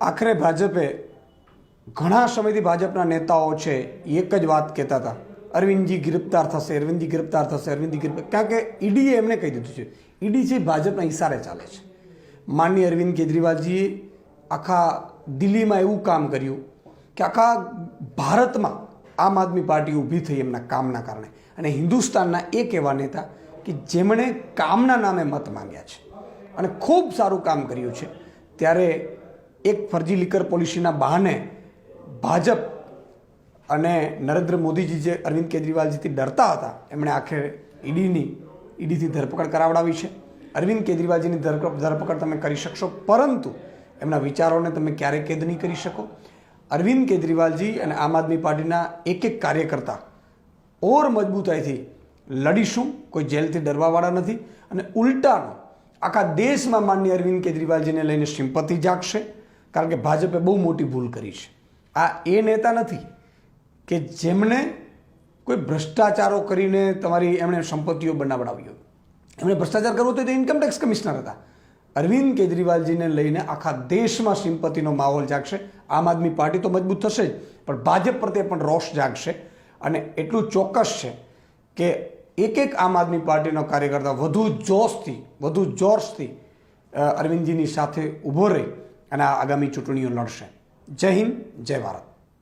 આખરે ભાજપે ઘણા સમયથી ભાજપના નેતાઓ છે, એક જ વાત કહેતા હતા. અરવિંદજી ગિરફ્તાર થશે, અરવિંદજી ગિરફ્તાર થશે, અરવિંદજી ગિરફ્તાર કારણ કે ઈડીએ એમને કહી દીધું છે. ઈડી છે ભાજપના ઈશારે ચાલે છે. માનનીય અરવિંદ કેજરીવાલજીએ આખા દિલ્હીમાં એવું કામ કર્યું કે આખા ભારતમાં આમ આદમી પાર્ટી ઊભી થઈ એમના કામના કારણે. અને હિન્દુસ્તાનના એક એવા નેતા કે જેમણે કામના નામે મત માંગ્યા છે. અને ખૂબ સારું કામ કર્યું છે. ત્યારે એક ફરજી લીકર પોલિસીના બહાને ભાજપ અને નરેન્દ્ર મોદીજી જે અરવિંદ કેજરીવાલજીથી ડરતા હતા, એમણે આખરે ઈડીની, ઈડીથી ધરપકડ કરાવડાવી છે. અરવિંદ કેજરીવાલજીની ધરપકડ તમે કરી શકશો, પરંતુ એમના વિચારોને તમે ક્યારેય કેદ નહીં કરી શકો. અરવિંદ કેજરીવાલજી અને આમ આદમી પાર્ટીના એક એક કાર્યકર્તા ઓર મજબૂતાઈથી લડીશું, કોઈ જેલથી ડરવાવાળા નથી અને ઉલટાનો આખા દેશમાં માન્ય અરવિંદ કેજરીવાલજીને લઈને સિમ્પતિ જાગશે. કારણ કે ભાજપે બહુ મોટી ભૂલ કરી છે. આ એ નેતા નથી કે જેમણે કોઈ ભ્રષ્ટાચારો કરીને તમારી એમણે સંપત્તિઓ બનાવડાવ્યો એમણે ભ્રષ્ટાચાર કરવો તો તે ઇન્કમટેક્સ કમિશનર હતા. અરવિંદ કેજરીવાલજીને લઈને આખા દેશમાં સિમ્પતિનો માહોલ જાગશે. આમ આદમી પાર્ટી તો મજબૂત થશે જ, પણ ભાજપ પ્રત્યે પણ રોષ જાગશે. અને એટલું ચોક્કસ છે કે એક એક આમ આદમી પાર્ટીનો કાર્યકર્તા વધુ જોશથી વધુ જોશથી અરવિંદજીની સાથે ઊભો રહી. અને આ આગામી ચૂંટણીઓ લડશે જય હિન્દ જય ભારત